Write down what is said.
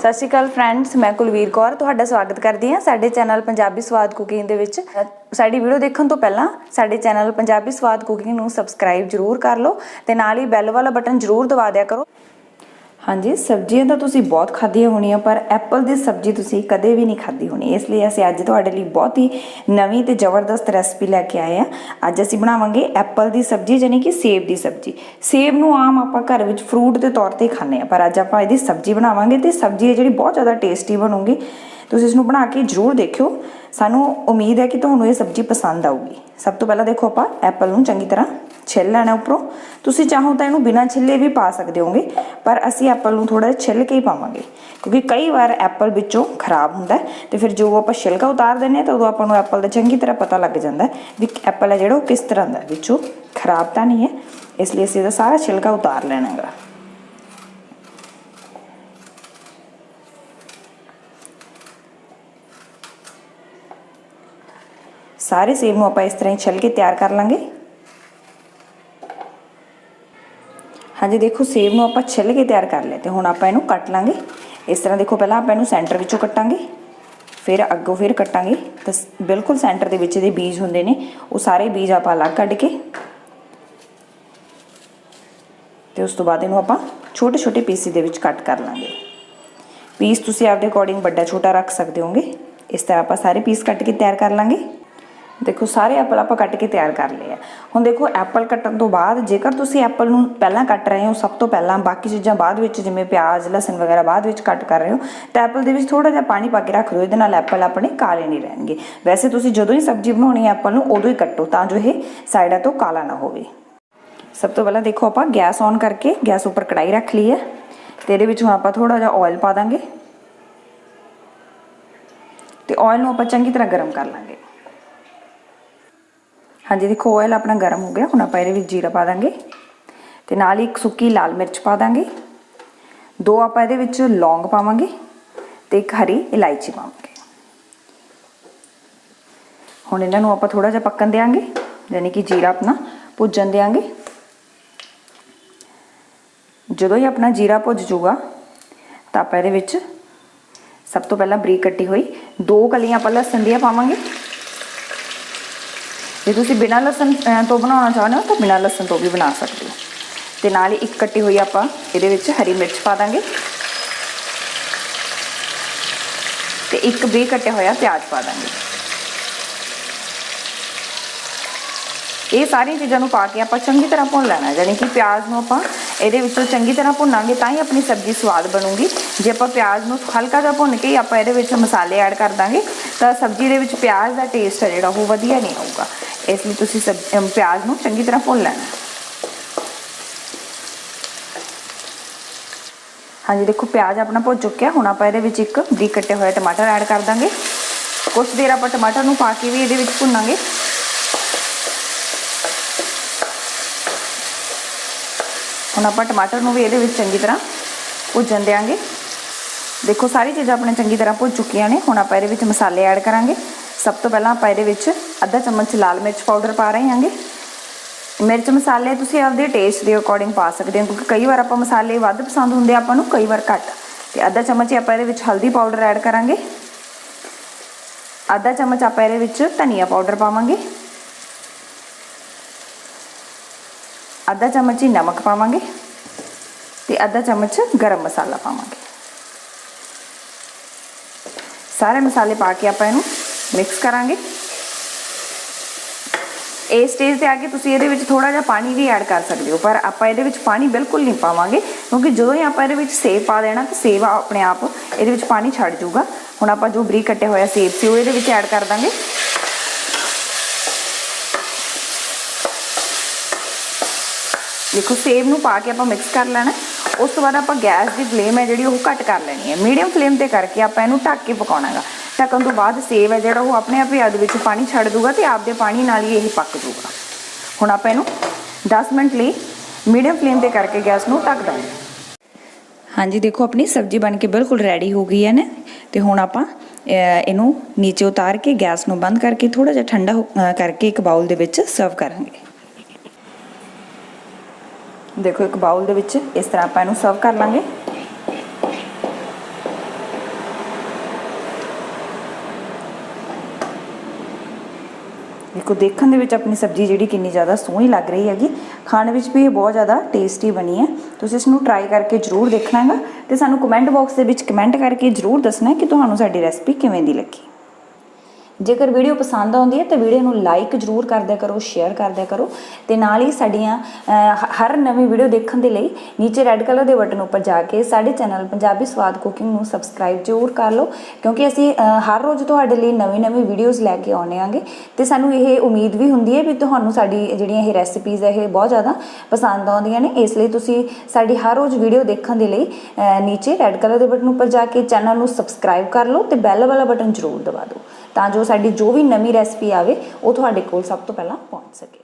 ਸਤਿ ਸ਼੍ਰੀ ਅਕਾਲ ਫਰੈਂਡਸ ਮੈਂ ਕੁਲਵੀਰ ਕੌਰ ਤੁਹਾਡਾ ਸਵਾਗਤ ਕਰਦੀ ਹਾਂ ਸਾਡੇ ਚੈਨਲ ਪੰਜਾਬੀ ਸਵਾਦ ਕੁਕਿੰਗ ਦੇ ਵਿੱਚ। ਸਾਡੀ ਵੀਡੀਓ ਦੇਖਣ ਤੋਂ ਪਹਿਲਾਂ ਸਾਡੇ ਚੈਨਲ ਪੰਜਾਬੀ ਸਵਾਦ ਕੁਕਿੰਗ ਨੂੰ ਸਬਸਕ੍ਰਾਈਬ ਜਰੂਰ ਕਰ ਲਓ ਤੇ ਨਾਲ ਹੀ ਬੈਲ ਵਾਲਾ ਬਟਨ ਜਰੂਰ ਦਬਾ ਦਿਆ ਕਰੋ। ਹਾਂਜੀ, ਸਬਜ਼ੀਆਂ ਤਾਂ ਤੁਸੀਂ ਬਹੁਤ ਖਾਧੀਆਂ ਹੋਣੀਆਂ, ਪਰ ਐਪਲ ਦੀ ਸਬਜ਼ੀ ਤੁਸੀਂ ਕਦੇ ਵੀ ਨਹੀਂ ਖਾਧੀ ਹੋਣੀ। ਇਸ ਲਈ ਅਸੀਂ ਅੱਜ ਤੁਹਾਡੇ ਲਈ ਬਹੁਤ ਹੀ ਨਵੀਂ ਤੇ ਜ਼ਬਰਦਸਤ ਰੈਸਪੀ ਲੈ ਕੇ ਆਏ ਆ ਅੱਜ ਅਸੀਂ ਬਣਾਵਾਂਗੇ ਐਪਲ ਦੀ ਸਬਜ਼ੀ, ਯਾਨੀ ਕਿ ਸੇਬ ਦੀ ਸਬਜ਼ੀ। ਸੇਬ ਨੂੰ ਆਮ ਆਪਾਂ ਘਰ ਵਿੱਚ ਫਰੂਟ ਦੇ ਤੌਰ ਤੇ ਖਾਂਦੇ ਆ ਪਰ ਅੱਜ ਆਪਾਂ ਇਹਦੀ ਸਬਜ਼ੀ ਬਣਾਵਾਂਗੇ ਤੇ ਸਬਜ਼ੀ ਹੈ ਜਿਹੜੀ ਬਹੁਤ ਜ਼ਿਆਦਾ ਟੇਸਟੀ ਬਣੂਗੀ, ਤੁਸੀਂ ਇਸ ਨੂੰ ਬਣਾ ਕੇ ਜਰੂਰ ਦੇਖਿਓ। ਸਾਨੂੰ ਉਮੀਦ ਹੈ ਕਿ ਤੁਹਾਨੂੰ ਇਹ ਸਬਜ਼ੀ ਪਸੰਦ ਆਊਗੀ। ਸਭ ਤੋਂ ਪਹਿਲਾਂ ਦੇਖੋ ਆਪਾਂ ਐਪਲ ਨੂੰ ਚੰਗੀ ਤਰ੍ਹਾਂ ਛਿੱਲ ਲੈਣਾ ਉੱਪਰੋਂ। ਤੁਸੀਂ ਚਾਹੋ ਤਾਂ ਇਹਨੂੰ ਬਿਨਾਂ ਛਿੱਲੇ ਵੀ ਪਾ ਸਕਦੇ ਹੋਗੇ ਪਰ ਅਸੀਂ ਐਪਲ ਨੂੰ ਥੋੜਾ ਜਿਹਾ ਛਿੱਲ ਕੇ ਹੀ ਪਾਵਾਂਗੇ। ਕਿਉਂਕਿ ਕਈ ਵਾਰ ਐਪਲ ਵਿੱਚੋਂ ਖਰਾਬ ਹੁੰਦਾ ਹੈ ਤੇ ਫਿਰ ਜੋ ਆਪਾਂ ਛਿਲਕਾ ਉਤਾਰ ਦਿੰਦੇ ਹਾਂ ਤਾਂ ਉਦੋਂ ਆਪਾਂ ਨੂੰ ਐਪਲ ਦਾ ਚੰਗੀ ਤਰ੍ਹਾਂ ਪਤਾ ਲੱਗ ਜਾਂਦਾ ਹੈ ਵੀ ਐਪਲ ਹੈ ਜਿਹੜਾ ਉਹ ਕਿਸ ਤਰ੍ਹਾਂ ਦਾ ਹੈ, ਵਿੱਚੋਂ ਖਰਾਬ ਤਾਂ ਨਹੀਂ ਹੈ ਇਸ ਲਈ ਅਸੀਂ ਇਹਦਾ ਸਾਰਾ ਛਿਲਕਾ ਉਤਾਰ ਲੈਣਾ ਹੈਗਾ। ਸਾਰੇ ਸੇਬ ਨੂੰ ਆਪਾਂ ਇਸ ਤਰ੍ਹਾਂ ਹੀ ਛਿੱਲ ਕੇ ਤਿਆਰ ਕਰ ਲਾਂਗੇ। ਹਾਂਜੀ, ਦੇਖੋ, ਸੇਬ ਨੂੰ ਆਪਾਂ ਛਿੱਲ ਕੇ ਤਿਆਰ ਕਰ ਲਿਆ ਤੇ ਹੁਣ ਆਪਾਂ ਇਹਨੂੰ ਕੱਟ ਲਾਂਗੇ। ਇਸ ਤਰ੍ਹਾਂ ਦੇਖੋ, ਪਹਿਲਾਂ ਆਪਾਂ ਇਹਨੂੰ ਸੈਂਟਰ ਵਿੱਚੋਂ ਕੱਟਾਂਗੇ, ਫਿਰ ਅੱਗੋਂ ਫਿਰ ਕੱਟਾਂਗੇ। ਤਾਂ ਸ- ਬਿਲਕੁਲ ਸੈਂਟਰ ਦੇ ਵਿੱਚ ਇਹਦੇ ਬੀਜ ਹੁੰਦੇ ਨੇ, ਉਹ ਸਾਰੇ ਬੀਜ ਆਪਾਂ ਅਲੱਗ ਕੱਢ ਕੇ ਤੇ ਉਸ ਤੋਂ ਬਾਅਦ ਇਹਨੂੰ ਆਪਾਂ ਛੋਟੇ ਛੋਟੇ ਪੀਸ ਦੇ ਵਿੱਚ ਕੱਟ ਕਰ ਲਾਂਗੇ। ਪੀਸ ਤੁਸੀਂ ਆਪਦੇ ਅਕੋਰਡਿੰਗ ਵੱਡਾ ਛੋਟਾ ਰੱਖ ਸਕਦੇ ਹੋਗੇ ਇਸ ਤਰ੍ਹਾਂ ਆਪਾਂ ਸਾਰੇ ਪੀਸ ਕੱਟ ਕੇ ਤਿਆਰ ਕਰ ਲਾਂਗੇ। ਦੇਖੋ, ਸਾਰੇ ਐਪਲ ਆਪਾਂ ਕੱਟ ਕੇ ਤਿਆਰ ਕਰ ਲਏ ਆ। ਹੁਣ ਦੇਖੋ, ਐਪਲ ਕੱਟਣ ਤੋਂ ਬਾਅਦ ਜੇਕਰ ਤੁਸੀਂ ਐਪਲ ਨੂੰ ਪਹਿਲਾਂ ਕੱਟ ਰਹੇ ਹੋ, ਸਭ ਤੋਂ ਪਹਿਲਾਂ ਬਾਕੀ ਚੀਜ਼ਾਂ ਬਾਅਦ ਵਿੱਚ, ਜਿਵੇਂ ਪਿਆਜ਼, ਲਸਣ ਵਗੈਰਾ ਬਾਅਦ ਵਿੱਚ ਕੱਟ ਕਰ ਰਹੇ ਹੋ, ਤਾਂ ਐਪਲ ਦੇ ਵਿੱਚ ਥੋੜਾ ਜਿਹਾ ਪਾਣੀ ਪਾ ਕੇ ਰੱਖ ਦਿਓ, ਇਹਦੇ ਨਾਲ ਐਪਲ ਆਪਣੇ ਕਾਲੇ ਨਹੀਂ ਰਹਿਣਗੇ। ਵੈਸੇ ਤੁਸੀਂ ਜਦੋਂ ਹੀ ਸਬਜ਼ੀ ਬਣਾਉਣੀ ਹੈ ਐਪਲ ਨੂੰ, ਉਦੋਂ ਹੀ ਕੱਟੋ, ਤਾਂ ਜੋ ਇਹ ਸਾਈਡਾਂ ਤੋਂ ਕਾਲਾ ਨਾ ਹੋਵੇ। ਸਭ ਤੋਂ ਪਹਿਲਾਂ ਦੇਖੋ, ਆਪਾਂ ਗੈਸ ਔਨ ਕਰਕੇ ਗੈਸ ਉੱਪਰ ਕੜਾਈ ਰੱਖ ਲਈ ਹੈ, ਤੇ ਇਹਦੇ ਵਿੱਚ ਹੁਣ ਆਪਾਂ ਥੋੜਾ ਜਿਹਾ ਆਇਲ ਪਾ ਦਾਂਗੇ। ਤੇ ਆਇਲ ਨੂੰ ਆਪਾਂ ਚੰਗੀ ਤਰ੍ਹਾਂ ਗਰਮ ਕਰ ਲਾਂਗੇ। ਹਾਂਜੀ, ਦੇਖੋ ਆਇਲ ਆਪਣਾ ਗਰਮ ਹੋ ਗਿਆ। ਹੁਣ ਆਪਾਂ ਇਹਦੇ ਵਿੱਚ ਜੀਰਾ ਪਾ ਦਾਂਗੇ ਤੇ ਨਾਲ ਹੀ ਇੱਕ ਸੁੱਕੀ ਲਾਲ ਮਿਰਚ ਪਾ ਦਾਂਗੇ। ਦੋ ਆਪਾਂ ਇਹਦੇ ਵਿੱਚ ਲੌਂਗ ਪਾਵਾਂਗੇ ਤੇ ਇੱਕ ਹਰੀ ਇਲਾਇਚੀ ਪਾਵਾਂਗੇ। ਹੁਣ ਇਹਨਾਂ ਨੂੰ ਆਪਾਂ ਥੋੜਾ ਜਿਹਾ ਪੱਕਣ ਦੇਾਂਗੇ ਯਾਨੀ ਕਿ ਜੀਰਾ ਆਪਣਾ ਭੁੱਜਣ ਦੇਾਂਗੇ ਜਦੋਂ ਹੀ ਆਪਣਾ ਜੀਰਾ ਭੁੱਜ ਜਾਊਗਾ, ਤਾਂ ਆਪਾਂ ਇਹਦੇ ਵਿੱਚ ਸਭ ਤੋਂ ਪਹਿਲਾਂ ਬਰੀਕ ਕੱਟੀ ਹੋਈ ਦੋ ਕਲੀਆਂ ਆਪਾਂ ਲਸਣ ਦੀਆਂ ਪਾਵਾਂਗੇ। ਜੇ ਤੁਸੀਂ ਬਿਨਾਂ ਲਸਣ ਤੋਂ ਬਣਾਉਣਾ ਚਾਹੁੰਦੇ ਹੋ ਤਾਂ ਬਿਨਾਂ ਲਸਣ ਤੋਂ ਵੀ ਬਣਾ ਸਕਦੇ ਹੋ। ਤੇ ਨਾਲ ਹੀ ਇੱਕ ਕੱਟੀ ਹੋਈ ਆਪਾਂ ਇਹਦੇ ਵਿੱਚ ਹਰੀ ਮਿਰਚ ਪਾ ਦਾਂਗੇ। ਤੇ ਇੱਕ ਬਰੀਕ ਕੱਟਿਆ ਹੋਇਆ ਪਿਆਜ਼ ਪਾ ਦਾਂਗੇ। ਇਹ ਸਾਰੀਆਂ ਚੀਜ਼ਾਂ ਨੂੰ ਪਾ ਕੇ ਆਪਾਂ ਚੰਗੀ ਤਰ੍ਹਾਂ ਭੁੰਨ ਲੈਣਾ ਹੈ। ਯਾਨੀ ਕਿ ਪਿਆਜ਼ ਨੂੰ ਆਪਾਂ ਇਹਦੇ ਵਿੱਚੋਂ ਚੰਗੀ ਤਰ੍ਹਾਂ ਭੁੰਨਾਂਗੇ ਤਾਂ ਹੀ ਆਪਣੀ ਸਬਜ਼ੀ ਸਵਾਦ ਬਣੂਗੀ। ਜੇ ਆਪਾਂ ਪਿਆਜ਼ ਨੂੰ ਹਲਕਾ ਜਿਹਾ ਭੁੰਨ ਕੇ ਆਪਾਂ ਇਹਦੇ ਵਿੱਚ ਮਸਾਲੇ ਐਡ ਕਰ ਦਾਂਗੇ ਤਾਂ ਸਬਜ਼ੀ ਦੇ ਵਿੱਚ ਪਿਆਜ਼ ਦਾ ਟੇਸਟ ਹੈ ਜਿਹੜਾ ਉਹ ਵਧੀਆ ਨਹੀਂ ਆਊਗਾ। ਇਸ ਲਈ ਤੁਸੀਂ ਸਬ ਪਿਆਜ਼ ਨੂੰ ਚੰਗੀ ਤਰ੍ਹਾਂ ਭੁੰਨ ਲੈਣਾ। ਹਾਂਜੀ, ਦੇਖੋ, ਪਿਆਜ਼ ਆਪਣਾ ਭੁੱਜ ਚੁੱਕਿਆ। ਹੁਣ ਆਪਾਂ ਇਹਦੇ ਵਿੱਚ ਇੱਕ ਬਰੀਕ ਕੱਟੇ ਹੋਏ ਟਮਾਟਰ ਐਡ ਕਰ ਦਾਂਗੇ। ਕੁਝ ਦੇਰ ਆਪਾਂ ਟਮਾਟਰ ਨੂੰ ਪਾ ਕੇ ਵੀ ਇਹਦੇ ਵਿੱਚ ਭੁੰਨਾਂਗੇ। ਹੁਣ ਆਪਾਂ ਟਮਾਟਰ ਨੂੰ ਵੀ ਇਹਦੇ ਵਿੱਚ ਚੰਗੀ ਤਰ੍ਹਾਂ ਭੁੱਜਣ ਦੇਾਂਗੇ ਦੇਖੋ, ਸਾਰੀ ਚੀਜ਼ਾਂ ਆਪਣੇ ਚੰਗੀ ਤਰ੍ਹਾਂ ਭੁੱਜ ਚੁੱਕੀਆਂ ਨੇ। ਹੁਣ ਆਪਾਂ ਇਹਦੇ ਵਿੱਚ ਮਸਾਲੇ ਐਡ ਕਰਾਂਗੇ। ਸਭ ਤੋਂ ਪਹਿਲਾਂ ਆਪਾਂ ਇਹਦੇ ਵਿੱਚ ਅੱਧਾ ਚਮਚ ਲਾਲ ਮਿਰਚ ਪਾਊਡਰ ਪਾ ਰਹੇ ਹਾਂਗੇ। ਮਿਰਚ ਮਸਾਲੇ ਤੁਸੀਂ ਆਪਦੇ ਟੇਸਟ ਦੇ ਅਕੋਰਡਿੰਗ ਪਾ ਸਕਦੇ ਹੋ, ਕਿਉਂਕਿ ਕਈ ਵਾਰ ਆਪਾਂ ਮਸਾਲੇ ਵੱਧ ਪਸੰਦ ਹੁੰਦੇ ਆਪਾਂ ਨੂੰ ਕਈ ਵਾਰ ਘੱਟ। ਤੇ ਅੱਧਾ ਚਮਚ ਹੀ ਆਪਾਂ ਇਹਦੇ ਵਿੱਚ ਹਲਦੀ ਪਾਊਡਰ ਐਡ ਕਰਾਂਗੇ। ਅੱਧਾ ਚਮਚ ਆਪਾਂ ਇਹਦੇ ਵਿੱਚ ਧਨੀਆ ਪਾਊਡਰ ਪਾਵਾਂਗੇ। ਅੱਧਾ ਚਮਚ ਹੀ ਨਮਕ ਪਾਵਾਂਗੇ ਤੇ ਅੱਧਾ ਚਮਚ ਗਰਮ ਮਸਾਲਾ ਪਾਵਾਂਗੇ। ਸਾਰੇ ਮਸਾਲੇ ਪਾ ਕੇ ਆਪਾਂ ਇਹਨੂੰ ਮਿਕਸ ਕਰਾਂਗੇ। ਇਸ ਸਟੇਜ ਤੇ ਆ ਕੇ ਤੁਸੀਂ ਇਹਦੇ ਵਿੱਚ ਥੋੜਾ ਜਿਹਾ ਪਾਣੀ ਵੀ ਐਡ ਕਰ ਸਕਦੇ ਹੋ, ਪਰ ਆਪਾਂ ਇਹਦੇ ਵਿੱਚ ਪਾਣੀ ਬਿਲਕੁਲ ਨਹੀਂ ਪਾਵਾਂਗੇ, ਕਿਉਂਕਿ ਜਦੋਂ ਹੀ ਆਪਾਂ ਇਹਦੇ ਵਿੱਚ ਸੇਬ ਪਾ ਦੇਣਾ, ਤਾਂ ਸੇਬ ਆਪਣੇ ਆਪ ਇਹਦੇ ਵਿੱਚ ਪਾਣੀ ਛੱਡ ਜਾਊਗਾ। ਹੁਣ ਆਪਾਂ ਜੋ ਬਰੀਕ ਕੱਟਿਆ ਹੋਇਆ ਸੇਬ ਸੀ, ਉਹ ਇਹਦੇ ਵਿੱਚ ਐਡ ਕਰ ਦਾਂਗੇ। ਦੇਖੋ, ਸੇਬ ਨੂੰ ਪਾ ਕੇ ਆਪਾਂ ਮਿਕਸ ਕਰ ਲੈਣਾ। ਉਸ ਤੋਂ ਬਾਅਦ ਆਪਾਂ ਗੈਸ ਦੀ ਫਲੇਮ ਹੈ ਜਿਹੜੀ, ਉਹ ਘੱਟ ਕਰ ਲੈਣੀ ਹੈ। ਮੀਡੀਅਮ ਫਲੇਮ ਤੇ ਕਰਕੇ ਆਪਾਂ ਇਹਨੂੰ ਢੱਕ ਕੇ ਪਕਾਉਣਾਗਾ। ਢੱਕਣ ਤੋਂ ਬਾਅਦ ਸੇਬ ਹੈ ਜਿਹੜਾ ਉਹ ਆਪਣੇ ਆਪ ਹੀ ਅੱਧ ਵਿੱਚ ਪਾਣੀ ਛੱਡ ਦੂਗਾ ਤੇ ਆਪਦੇ ਪਾਣੀ ਨਾਲ ਹੀ ਇਹ ਪੱਕ ਜੂਗਾ। ਹੁਣ ਆਪਾਂ ਇਹਨੂੰ 10 ਮਿੰਟ ਲਈ ਮੀਡੀਅਮ ਫਲੇਮ ਤੇ ਕਰਕੇ ਗੈਸ ਨੂੰ ਢੱਕ ਦਾਂਗੇ। ਹਾਂਜੀ, ਦੇਖੋ, ਆਪਣੀ ਸਬਜ਼ੀ ਬਣ ਕੇ ਬਿਲਕੁਲ ਰੈਡੀ ਹੋ ਗਈ ਹੈ ਨਾ। ਤੇ ਹੁਣ ਆਪਾਂ ਇਹਨੂੰ ਨੀਚੇ ਉਤਾਰ ਕੇ ਗੈਸ ਨੂੰ ਬੰਦ ਕਰਕੇ ਥੋੜਾ ਜਿਹਾ ਠੰਡਾ ਕਰਕੇ ਇੱਕ ਬਾਉਲ ਦੇ ਵਿੱਚ ਸਰਵ ਕਰਾਂਗੇ। ਦੇਖੋ, ਇੱਕ ਬਾਉਲ ਦੇ ਵਿੱਚ ਇਸ ਤਰ੍ਹਾਂ ਆਪਾਂ ਇਹਨੂੰ ਸਰਵ ਕਰ ਲਾਂਗੇ। ਦੇਖੋ, ਦੇਖਣ ਦੇ ਵਿੱਚ ਆਪਣੀ ਸਬਜ਼ੀ ਜਿਹੜੀ ਕਿੰਨੀ ਜ਼ਿਆਦਾ ਸੋਹਣੀ ਲੱਗ ਰਹੀ ਹੈਗੀ, ਖਾਣ ਵਿੱਚ ਵੀ ਇਹ ਬਹੁਤ ਜ਼ਿਆਦਾ ਟੇਸਟੀ ਬਣੀ ਹੈ। ਤੁਸੀਂ ਇਸ ਨੂੰ ਟਰਾਈ ਕਰਕੇ ਜ਼ਰੂਰ ਦੇਖਣਾ ਹੈਗਾ ਤੇ ਸਾਨੂੰ ਕਮੈਂਟ ਬਾਕਸ ਦੇ ਵਿੱਚ ਕਮੈਂਟ ਕਰਕੇ ਜ਼ਰੂਰ ਦੱਸਣਾ ਕਿ ਤੁਹਾਨੂੰ ਸਾਡੀ ਰੈਸਪੀ ਕਿਵੇਂ ਦੀ ਲੱਗੀ। ਜੇਕਰ ਵੀਡੀਓ ਪਸੰਦ ਆਉਂਦੀ ਹੈ ਤਾਂ ਵੀਡੀਓ ਨੂੰ ਲਾਈਕ ਜ਼ਰੂਰ ਕਰਦਿਆ ਕਰੋ ਸ਼ੇਅਰ ਕਰਦਿਆ ਕਰੋ ਤੇ ਨਾਲ ਹੀ ਸਾਡੀਆਂ ਹਰ ਨਵੀਂ ਵੀਡੀਓ ਦੇਖਣ ਦੇ ਲਈ ਨੀਚੇ ਰੈੱਡ ਕਲਰ ਦੇ ਬਟਨ ਉੱਪਰ ਜਾ ਕੇ ਸਾਡੇ ਚੈਨਲ ਪੰਜਾਬੀ ਸਵਾਦ ਕੁਕਿੰਗ ਨੂੰ ਸਬਸਕ੍ਰਾਈਬ ਜ਼ਰੂਰ ਕਰ ਲਓ ਕਿਉਂਕਿ ਅਸੀਂ ਹਰ ਰੋਜ਼ ਤੁਹਾਡੇ ਲਈ ਨਵੀਂ-ਨਵੀਂ ਵੀਡੀਓਜ਼ ਲੈ ਕੇ ਆਉਂਦੇ ਆਂਗੇ ਤੇ ਸਾਨੂੰ ਇਹ ਉਮੀਦ ਵੀ ਹੁੰਦੀ ਹੈ ਵੀ ਤੁਹਾਨੂੰ ਸਾਡੀ ਜਿਹੜੀਆਂ ਇਹ ਰੈਸਿਪੀਜ਼ ਹੈ, ਇਹ ਬਹੁਤ ਜ਼ਿਆਦਾ ਪਸੰਦ ਆਉਂਦੀਆਂ ਨੇ, ਇਸ ਲਈ ਤੁਸੀਂ ਸਾਡੀ ਹਰ ਰੋਜ਼ ਵੀਡੀਓ ਦੇਖਣ ਦੇ ਲਈ ਨੀਚੇ ਰੈੱਡ ਕਲਰ ਦੇ ਬਟਨ ਉੱਪਰ ਜਾ ਕੇ ਚੈਨਲ ਨੂੰ ਸਬਸਕ੍ਰਾਈਬ ਕਰ ਲਓ ਤੇ ਬੈਲ ਵਾਲਾ ਬਟਨ ਜ਼ਰੂਰ ਦਬਾ ਦਿਓ ਤਾਂ ਜੋ ਸਾਡੀ ਜੋ ਵੀ ਨਵੀਂ ਰੈਸਪੀ ਆਵੇ ਉਹ ਤੁਹਾਡੇ ਕੋਲ ਸਭ ਤੋਂ ਪਹਿਲਾਂ ਪਹੁੰਚ ਸਕੇ।